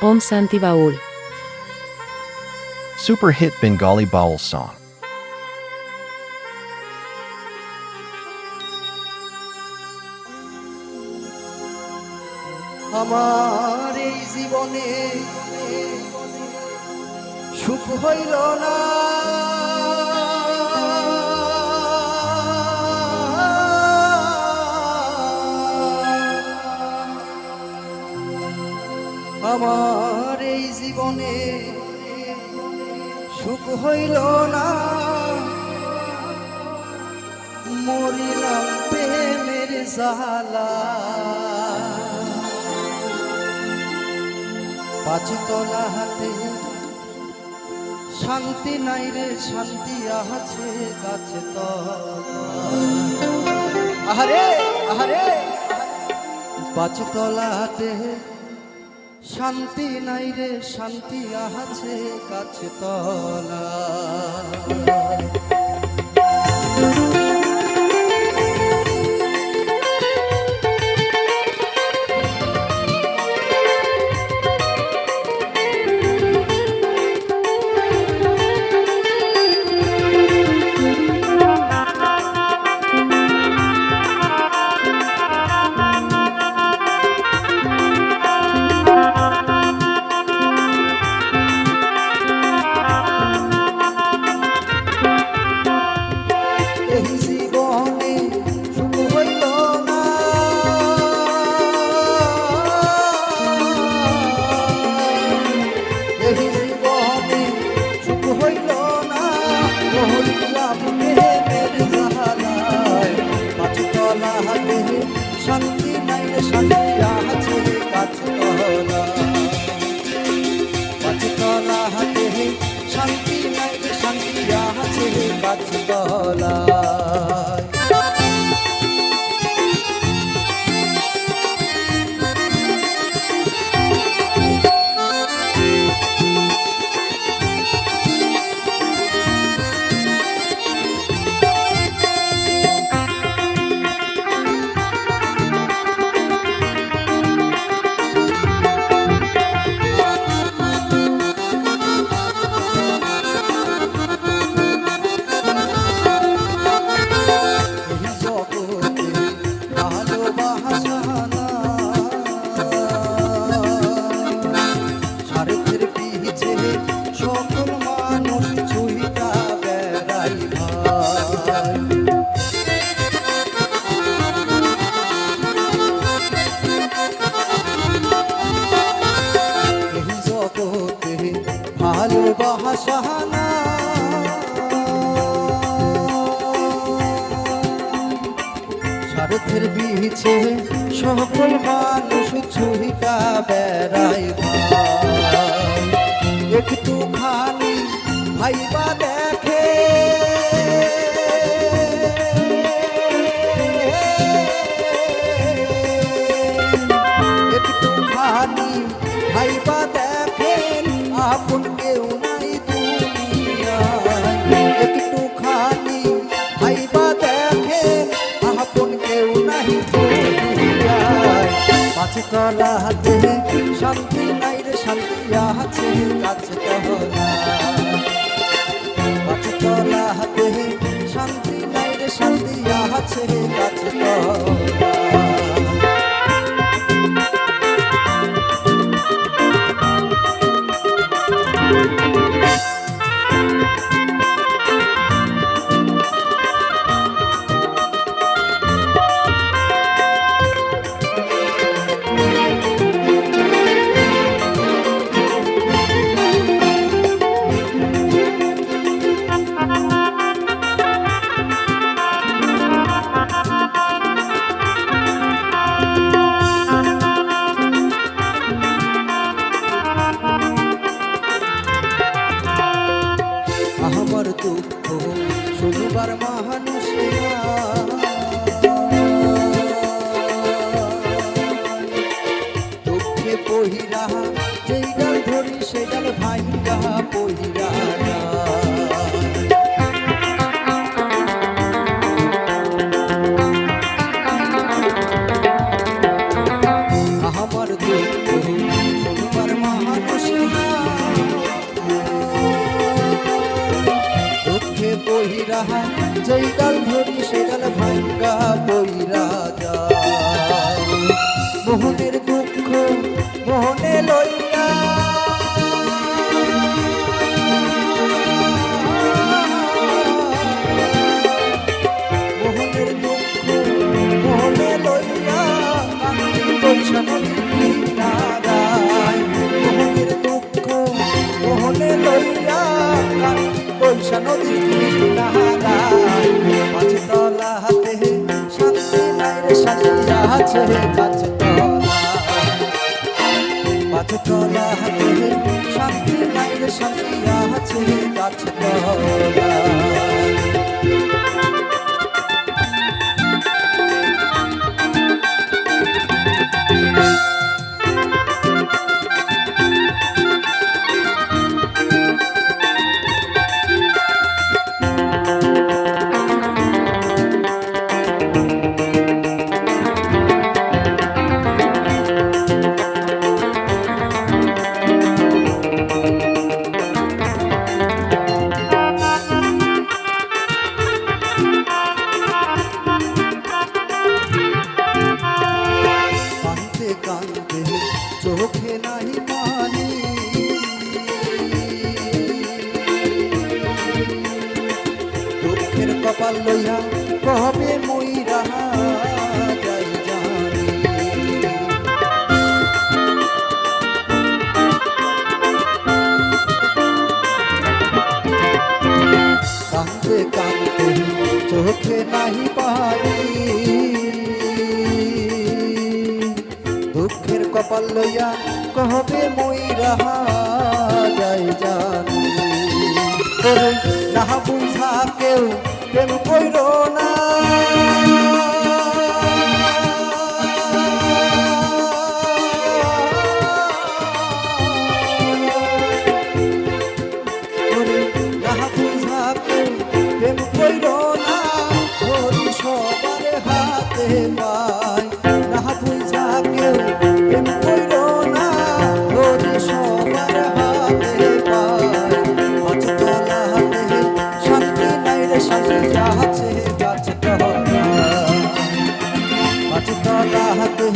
Om Santi Baul. Super hit Bengali Baul song. আমার এই জীবনে সুখ হইল না আমার এই জীবনে সুখ হইল না। মরিলাম প্রেমের জালা পাঁচতলা হাতে শান্তি নাই রে, শান্তি আছে তো আহারে আহারে। পাঁচতলা হাতে শান্তি নাই রে শান্তি আছে কাছে তলা এই নাই। স্বার্থের বিছে সকল মানুষ ছুইটা বেড়াই একটু খানি ভাইবা দেখে একটু খানি ভাইবা দেখেন আপন কেউ পাঁচতলা হাতে শান্তি নাই রে শান্তি আছে কাছে তহলা পাঁচতলা হাতে শান্তি নাই রে শান্তি আছে কাছে আমার দুঃখ শুনবার মানুষেরা দুঃখে পহিরা যেই ডাল ধরি সেই ডাল ভাইরা পহিরা। ডাল ধরি সে ডাল শান্তি নাই রে শান্তি আছে গাছ তলা পাঁচ হাতে শান্তি নাই রে গাছ চোখে নাই পানি। দুঃখের কপাল লইয়া কবে কান্দে কান্দে চোখে নাহি পারি লইয়া কহবে মই রাহা যাই জানি। না বুঝা কেউ প্রেম না। শান্তি নাই রে শান্তি আছে গাছ তলা পাঁচ তলা হাতে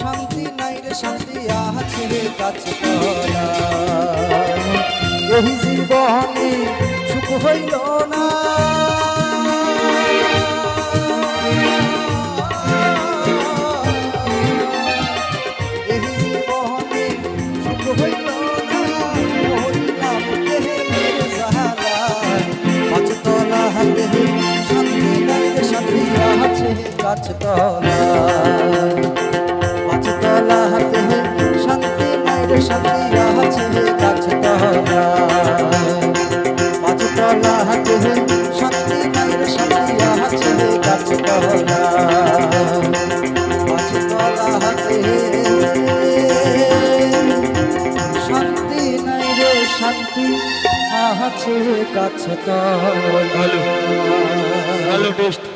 শান্তি নাই রে, শান্তি আছে গাছ তলা এই জীবনে সুখ হইল না। আছে গাছ তলা পাঁচ তলা হাতে শান্তি নাই রে শান্তি আছে গাছ তলা পাঁচ তলা হাতে শান্তি নাই রে শান্তি আছে গাছ তলা পাঁচ তলা হাতে শান্তি নাই রে শান্তি আছে গাছ তলা ভালো বেস্ট